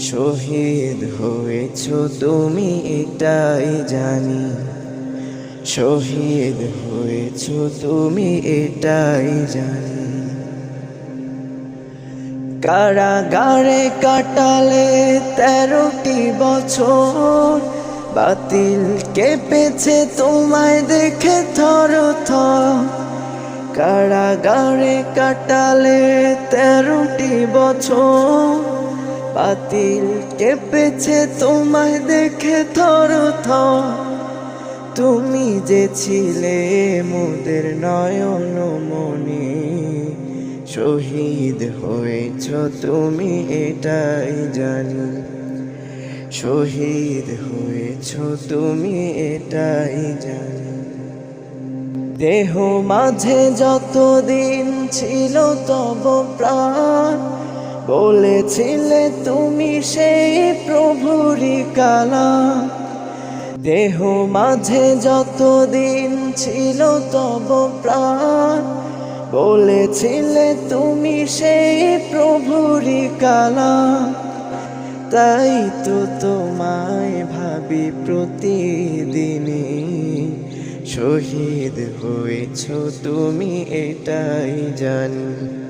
শহীদ হয়েছ তুমি এটাই জানি। শহীদ হয়েছ তুমি এটাই জানি। কারাগারে কাটালে তেরোটি বছর, বাতিল কেঁপেছে তোমায় দেখে থর থর কারাগারে কাটালে তেরোটি বছর বাতিল কেঁপেছে তোমায় দেখে থর তুমি যে ছিলে মোদের নয়ন মনে শহীদ হয়েছ তুমি এটাই জানি। শহীদ হয়েছ তুমি এটাই জানি। দেহ মাঝে যতদিন ছিল তব প্রাণ বলেছিলে তুমি সেই প্রভুরি কালা। দেহ মাঝে যতদিন ছিল তব প্রাণ। বলেছিলে তুমি সেই প্রভুরি কালা। তাই তো তোমায় ভাবি প্রতিদিনই। শহীদ হয়েছ তুমি, এটাই জানি।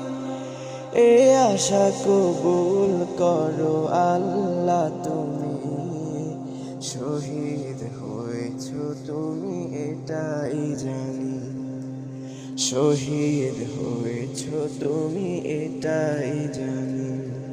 এ আশা কবুল করো আল্লাহ তুমি। শহীদ হয়েছ তুমি, এটাই জানি। শহীদ হয়েছ তুমি, এটাই জানি।